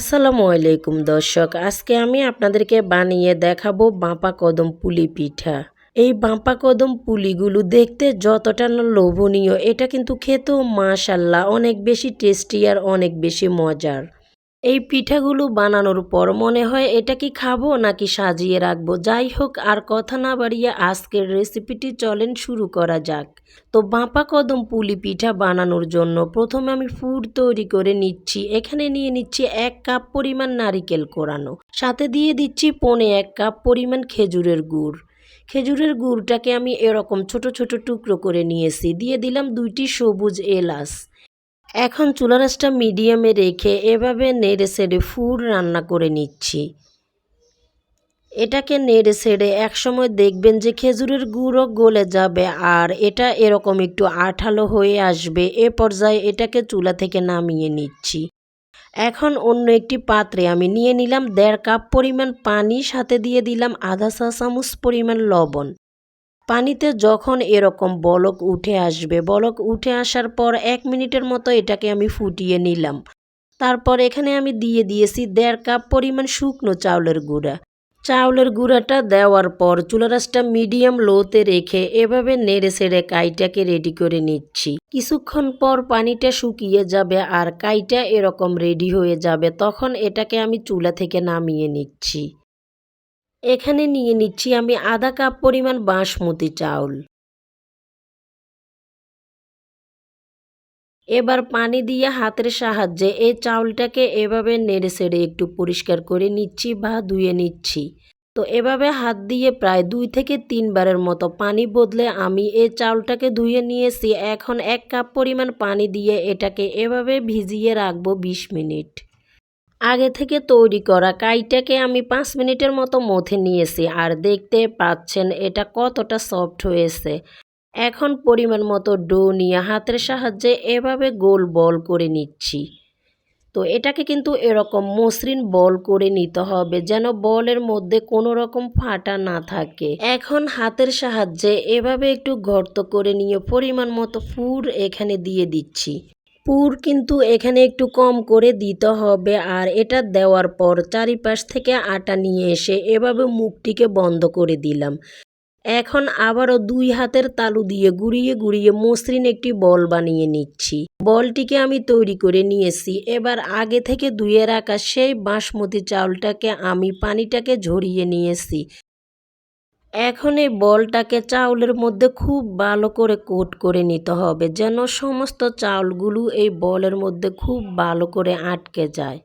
আসসালামু আলাইকুম দর্শক, আজকে আমি আপনাদেরকে বানিয়ে দেখাবো বাঁপা কদম পুলি পিঠা। এই বাঁপা কদম পুলিগুলো দেখতে যতটা না লোভনীয়, এটা কিন্তু খেতেও মাশাল্লাহ অনেক বেশি টেস্টি আর অনেক বেশি মজার। এই পিঠাগুলো বানানোর পর মনে হয় এটা কি খাব নাকি সাজিয়ে রাখব। যাই হোক, আর কথা না বাড়িয়ে আজকের রেসিপিটি চলেন শুরু করা যাক। তো বাঁপা কদম পুলি পিঠা বানানোর জন্য প্রথমে আমি ফুড তৈরি করে নিচ্ছি। এখানে নিয়ে নিচ্ছি এক কাপ পরিমাণ নারিকেল কোরানো। সাথে দিয়ে দিচ্ছি পনে এক কাপ পরিমাণ খেজুরের গুড়। খেজুরের গুড়টাকে আমি এরকম ছোট ছোট টুকরো করে নিয়েছি। দিয়ে দিলাম দুইটি সবুজ এলাচ। এখন চুলারাসটা মিডিয়ামে রেখে এভাবে নেড়ে সেড়ে ফুড রান্না করে নিচ্ছি। এটাকে নেড়ে সেড়ে একসময় দেখবেন যে খেজুরের গুঁড়ো গলে যাবে আর এটা এরকম একটু আঠালো হয়ে আসবে। এ পর্যায়ে এটাকে চুলা থেকে নামিয়ে নিচ্ছি। এখন অন্য একটি পাত্রে আমি নিয়ে নিলাম দেড় কাপ পরিমাণ পানি, সাথে দিয়ে দিলাম আধা চা চামচ পরিমাণ লবণ। পানিতে যখন এরকম বলক উঠে আসবে, বলক উঠে আসার পর এক মিনিটের মতো এটাকে আমি ফুটিয়ে নিলাম। তারপর এখানে আমি দিয়ে দিয়েছি দেড় কাপ পরিমাণ শুকনো চাউলের গুঁড়া। চাউলের গুঁড়াটা দেওয়ার পর চুলারাসটা মিডিয়াম লোতে রেখে এভাবে নেড়ে সেড়ে কাইটাকে রেডি করে নিচ্ছি। কিছুক্ষণ পর পানিটা শুকিয়ে যাবে আর কাইটা এরকম রেডি হয়ে যাবে, তখন এটাকে আমি চুলা থেকে নামিয়ে নিচ্ছি। এখানে নিয়ে নিচ্ছি আমি আধা কাপ পরিমাণ বাসমতি চাউল। এবার পানি দিয়ে হাতের সাহায্যে এই চাউলটাকে এভাবে নেড়ে সেড়ে একটু পরিষ্কার করে নিচ্ছি বা ধুয়ে নিচ্ছি। তো এভাবে হাত দিয়ে প্রায় দুই থেকে তিনবারের মতো পানি বদলে আমি এই চাউলটাকে ধুয়ে নিয়েছি। এখন এক কাপ পরিমাণ পানি দিয়ে এটাকে এভাবে ভিজিয়ে রাখব বিশ মিনিট। আগে থেকে তৈরি করা কাইটাকে আমি পাঁচ মিনিটের মতো মথে নিয়েছি আর দেখতে পাচ্ছেন এটা কতটা সফট হয়েছে। এখন পরিমাণ মতো ডো নিয়ে হাতের সাহায্যে এভাবে গোল বল করে নিচ্ছি। তো এটাকে কিন্তু এরকম মসৃণ বল করে নিতে হবে যেন বলের মধ্যে কোনো রকম ফাটা না থাকে। এখন হাতের সাহায্যে এভাবে একটু গর্ত করে নিয়ে পরিমাণ মতো ফুর এখানে দিয়ে দিচ্ছি। পুর কিন্তু এখানে একটু কম করে দিতে হবে। আর এটা দেওয়ার পর চারিপাশ থেকে আটা নিয়ে এসে এভাবে মুখটিকে বন্ধ করে দিলাম। এখন আবারও দুই হাতের তালু দিয়ে গুড়িয়ে গুড়িয়ে মসৃণ একটি বল বানিয়ে নিচ্ছি। বলটিকে আমি তৈরি করে নিয়েছি। এবার আগে থেকে ধুয়ে রাখা সেই বাসমতি চাউলটাকে আমি পানিটাকে ঝরিয়ে নিয়েছি। এখন এই বলটাকে চাউলের মধ্যে খুব ভালো করে কোট করে নিতে হবে, যেন সমস্ত চাউলগুলো এই বলের মধ্যে খুব ভালো করে আটকে যায়।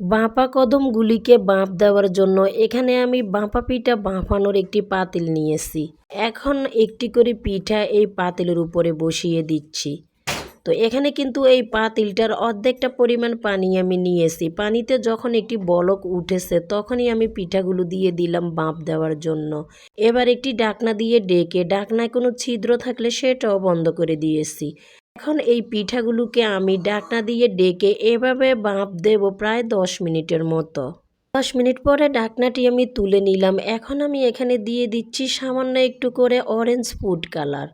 বাঁপা কদমগুলিকে বাঁপ দেওয়ার জন্য এখানে আমি বাঁপা পিঠা বাঁপানোর একটি পাতিল নিয়েছি। এখন একটি করে পিঠা এই পাতিলের উপরে বসিয়ে দিচ্ছি। তো এখানে কিন্তু এই পাতিলটার অর্ধেকটা পরিমাণ পানি আমি নিয়েছি। পানিতে যখন একটি বলক উঠেছে, তখনই আমি পিঠাগুলো দিয়ে দিলাম বাঁপ দেওয়ার জন্য। এবার একটি ডাকনা দিয়ে ডেকে, ডাকনায় কোনো ছিদ্র থাকলে সেটাও বন্ধ করে দিয়েছি। এখন এই পিঠাগুলোকে আমি ডাকনা দিয়ে ডেকে এভাবে বাঁপ দেব প্রায় দশ মিনিটের মতো। দশ মিনিট পরে ডাকনাটি আমি তুলে নিলাম। এখন আমি এখানে দিয়ে দিচ্ছি সামান্য একটু করে অরেঞ্জ ফুড কালার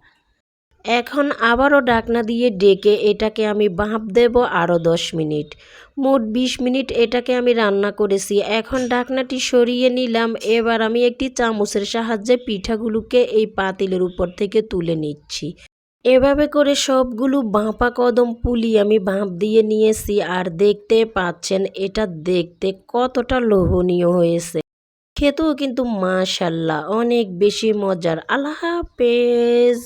এখন আবারও ডাকনা দিয়ে ডেকে এটাকে আমি বাঁপ দেব আরও দশ মিনিট। মোট বিশ মিনিট এটাকে আমি রান্না করেছি। এখন ডাকনাটি সরিয়ে নিলাম। এবার আমি একটি চামচের সাহায্যে পিঠাগুলোকে এই পাতিলের উপর থেকে তুলে নিচ্ছি। এভাবে করে সবগুলো বাঁপা কদম পুলি আমি বাঁপ দিয়ে নিয়েছি আর দেখতে পাচ্ছেন, এটা দেখতে কতটা লোভনীয় হয়েছে। খেতেও কিন্তু মাশাল্লাহ, অনেক বেশি মজার। আল্লাহ হাফেজ।